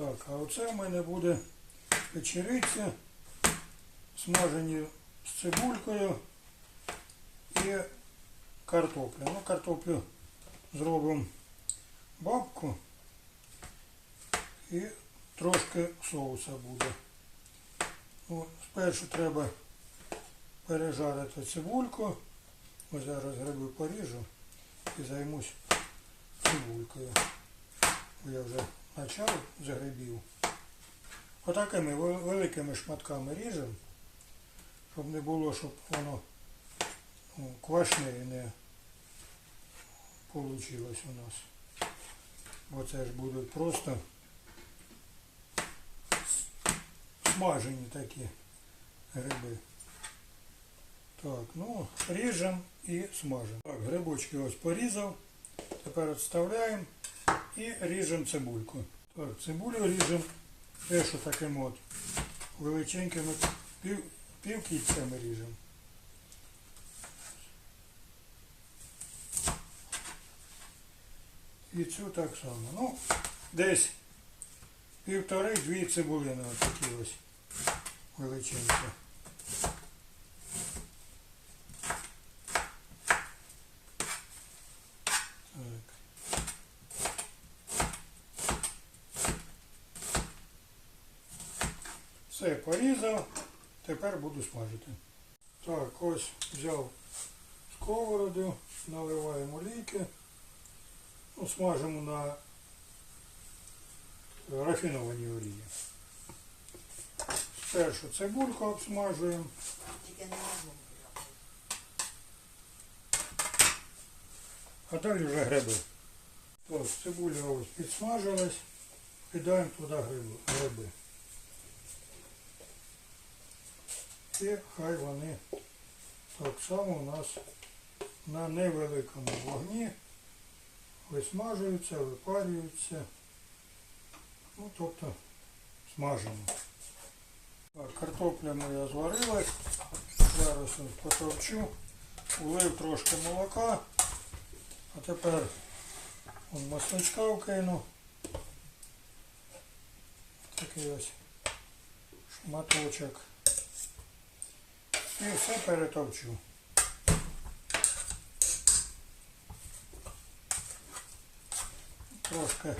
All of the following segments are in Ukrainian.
Так, а оце в мене буде печериці, смажені з цибулькою і картопля. Ну, картоплю зробимо бабку і трошки соуса буде. Ну, спершу треба пережарити цибульку. Ось зараз гриби поріжу і займусь цибулькою. Я вже почав з грибів. Отакими великими шматками ріжемо, щоб не було, щоб воно ну, квашне не вийшло у нас. Бо це ж будуть просто смажені такі гриби. Так, ну, ріжемо і смажемо. Так, грибочки ось порізав. Тепер відставляємо і ріжемо цибульку. Так, цибулю ріжемо теж таким от величенькими пів, півкільцями ріжемо. І цю так само. Ну, десь півтори-дві цибулини отакі ось величенькі. Все, порізав, тепер буду смажити. Так, ось взяв сковороду, наливаємо олійки, ну, смажимо на рафінованій олії. Спершу цибульку обсмажуємо, а далі вже гриби. Так, цибуля ось підсмажилась, кидаємо туди гриби. І хай вони так само у нас на невеликому вогні висмажуються, випарюються. Ну, тобто смажимо. Картопля моя зварилась. Зараз потовчу. Влив трошки молока. А тепер масличка вкину. Такий ось шматочок. І все перетовчу. Трошки.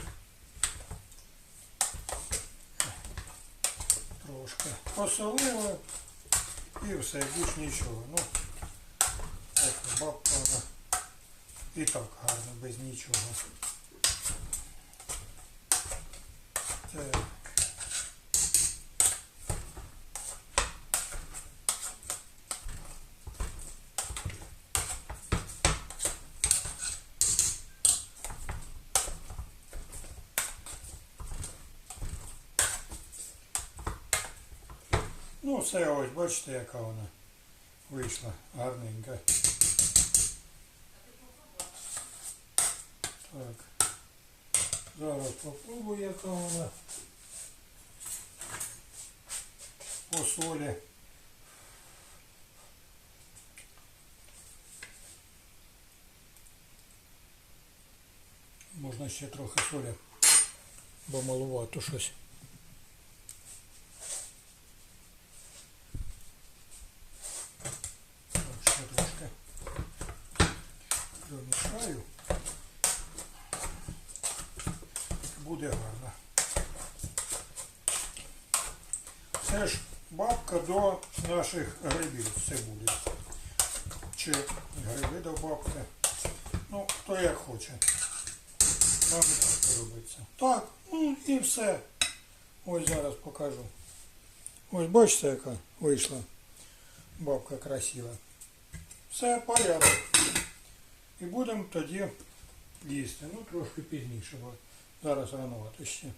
Трошки посолили і все, більш нічого. Ну, так, бабка вона і так гарно, без нічого. Так. Ну, все ось, бачите, яка вона вийшла гарненька. Так. Зараз попробую, яка вона по солі. Можна ще трохи солі, бо малувато щось. Буде гарно. Це ж бабка до наших грибів з цибулі. Чи гриби до бабки. Ну, хто як хоче. Нам так робиться. Так, ну і все. Ось зараз покажу. Ось бачите, яка вийшла бабка красива. Все, порядок. І будемо тоді їсти. Ну, трошки пізніше, бо зараз рановато ще.